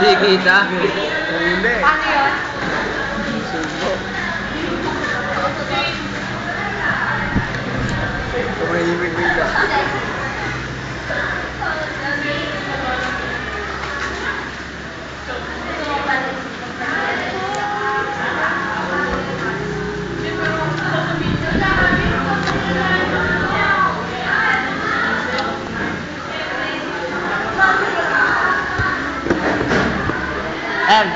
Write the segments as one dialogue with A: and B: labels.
A: hindi kita.
B: Hindi.
C: Paano yun?
B: Ay,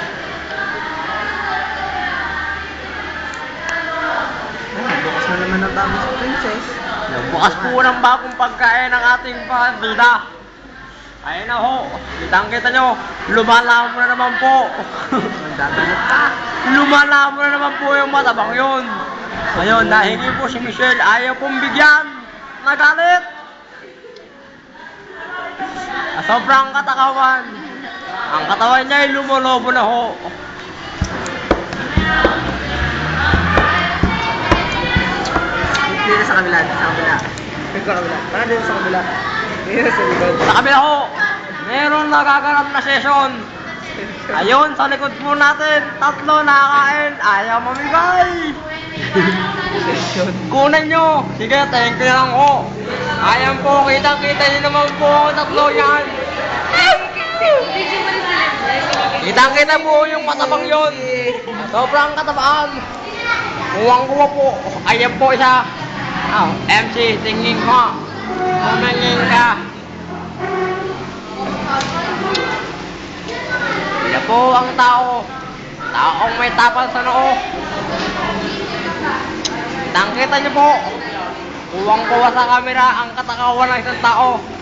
B: bukas na naman ang tama sa princess.
A: Bukas po ng bagong pagkain ng ating pabida. Ayun na ho. Kitang kita nyo. Lumalamo na naman po.
B: Ka.
A: Lumalamo na naman po yung matabang yun. Ayun, nahingi po si Michelle. Ayaw pong bigyan. Nagalit. Sobrang katakawan. Ang katawan niya ay lumolobo na ho.
B: Dito sa kabila, sa kabila. Dito sa kabila. Para dito sa kabila. Dito sa likod.
A: Sa kabila ho, meron nagaganap na session. Ayun, sa likod po natin, tatlo nakakain, ayaw mamigay. Kunan nyo. Sige, thank you lang ho. Ayan po, kitang-kita nyo naman po tatlo yan.
C: Sila.
A: Kitang-kita po yung matabang yun. Sobrang katabaan. Kuwang-kuwa po. Ayan po isa. Ah, MC, tingin ko. Tumingin ka. Yan po ang tao. Taong may tapal sa noo. Kitang-kita nyo po. Kuwang-kuwa sa kamera ang katakawan ng isang tao.